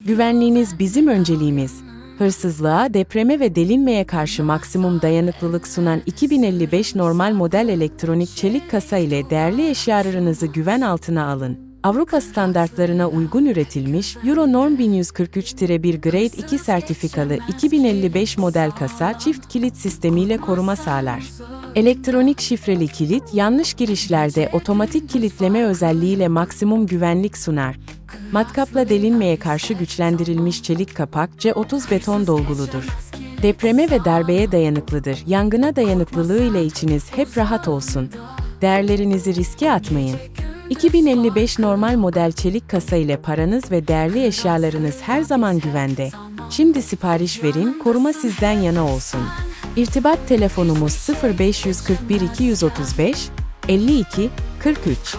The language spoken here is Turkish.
Güvenliğiniz bizim önceliğimiz. Hırsızlığa, depreme ve delinmeye karşı maksimum dayanıklılık sunan 2055 normal model elektronik çelik kasa ile değerli eşyalarınızı güven altına alın. Avrupa standartlarına uygun üretilmiş Euro Norm 1143-1 Grade 2 sertifikalı 2055 model kasa çift kilit sistemiyle koruma sağlar. Elektronik şifreli kilit yanlış girişlerde otomatik kilitleme özelliğiyle maksimum güvenlik sunar. Matkapla delinmeye karşı güçlendirilmiş çelik kapak C30 beton dolguludur. Depreme ve darbeye dayanıklıdır. Yangına dayanıklılığı ile içiniz hep rahat olsun. Değerlerinizi riske atmayın. 2055 normal model çelik kasa ile paranız ve değerli eşyalarınız her zaman güvende. Şimdi sipariş verin, koruma sizden yana olsun. İrtibat telefonumuz 0541 235 52 43.